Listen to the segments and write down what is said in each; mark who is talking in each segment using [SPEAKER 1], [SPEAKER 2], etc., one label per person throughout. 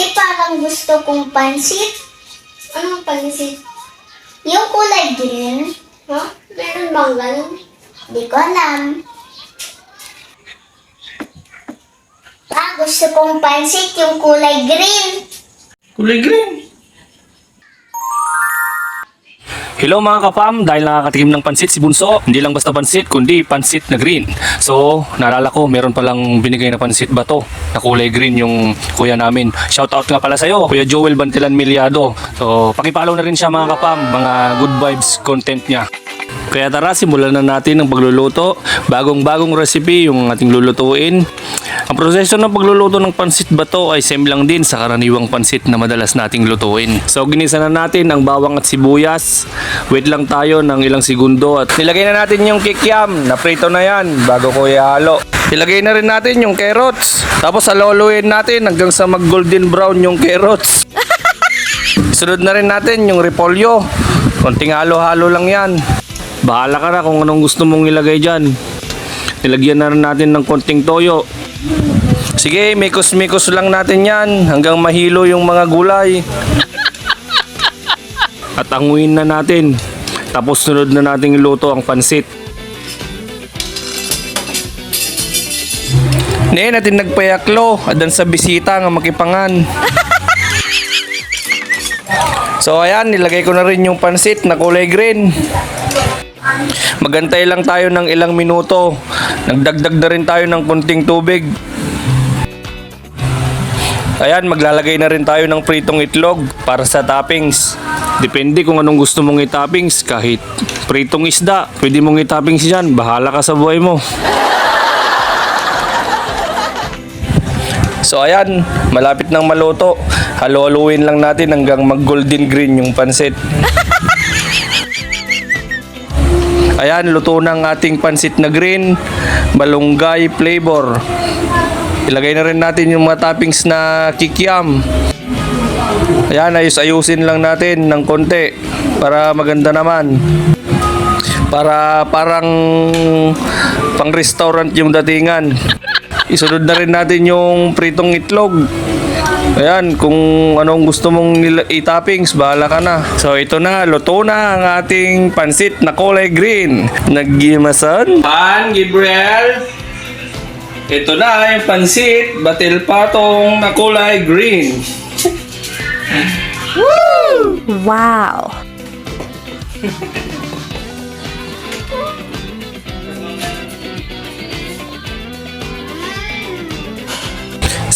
[SPEAKER 1] Ate, parang gusto kong pansit.
[SPEAKER 2] Anong pansit?
[SPEAKER 1] Yung kulay green.
[SPEAKER 2] Ha? Meron bang ganun?
[SPEAKER 1] Di ko alam. Ah, gusto kong pansit yung kulay green.
[SPEAKER 3] Kulay green. Hello mga kapam, dahil nakakatikim ng pansit si Bunso, hindi lang basta pansit, kundi pansit na green. So, naalala ko, meron palang binigay na pansit ba to, na kulay green yung kuya namin. Shoutout nga pala sa'yo, Kuya Joel Bantilan Miliado. So, pakipollow na rin siya mga kapam, mga good vibes content niya. Kaya tara, simulan na natin ang pagluluto. Bagong-bagong recipe yung ating lulutuin. Ang proseso ng pagluluto ng pansit bato ay same lang din sa karaniwang pansit na madalas nating lutuin. So ginisa na natin ang bawang at sibuyas. Wait lang tayo ng ilang segundo at nilagay na natin yung kikiam na prito na yan bago ko ihalo. Ilagay na rin natin yung carrots. Tapos haluluin natin hanggang sa mag golden brown yung carrots. Sunod na rin natin yung repolyo. Konting halo-halo lang yan. Bahala ka na kung anong gusto mong ilagay dyan. Nilagyan na rin natin ng konting toyo. Sige, mikos-mikos lang natin yan hanggang mahilo yung mga gulay. At anguin na natin. Tapos sunod na nating iluto ang pansit. Ngayon natin nagpayaklo adan sa bisita nga makipangan. So ayan, nilagay ko na rin yung pansit na kulay green. Magantay lang tayo ng ilang minuto. Nagdagdag na rin tayo ng konting tubig. Ayan, maglalagay na rin tayo ng pritong itlog para sa toppings. Depende kung anong gusto mong i-toppings. Kahit pritong isda, pwede mong i-toppings yan. Bahala ka sa buhay mo. So ayan, malapit nang maluto. Halo-haluin lang natin hanggang mag golden green yung pansit. Ayan, luto ng ating pansit na green, malunggay flavor. Ilagay na rin natin yung mga toppings na kikiam. Ayan, ayus-ayusin lang natin ng konti para maganda naman. Para parang pang restaurant yung datingan. Isunod na rin natin yung pritong itlog. Ayan, kung anong gusto mong i-toppings, bahala ka na. So ito na, luto na ang ating pansit na kulay green. Naggimasan. Pan, Gabriel. Ito na yung pansit, batil patong na kulay green.
[SPEAKER 4] Wow.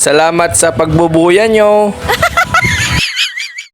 [SPEAKER 3] Salamat sa pagbubuyan nyo.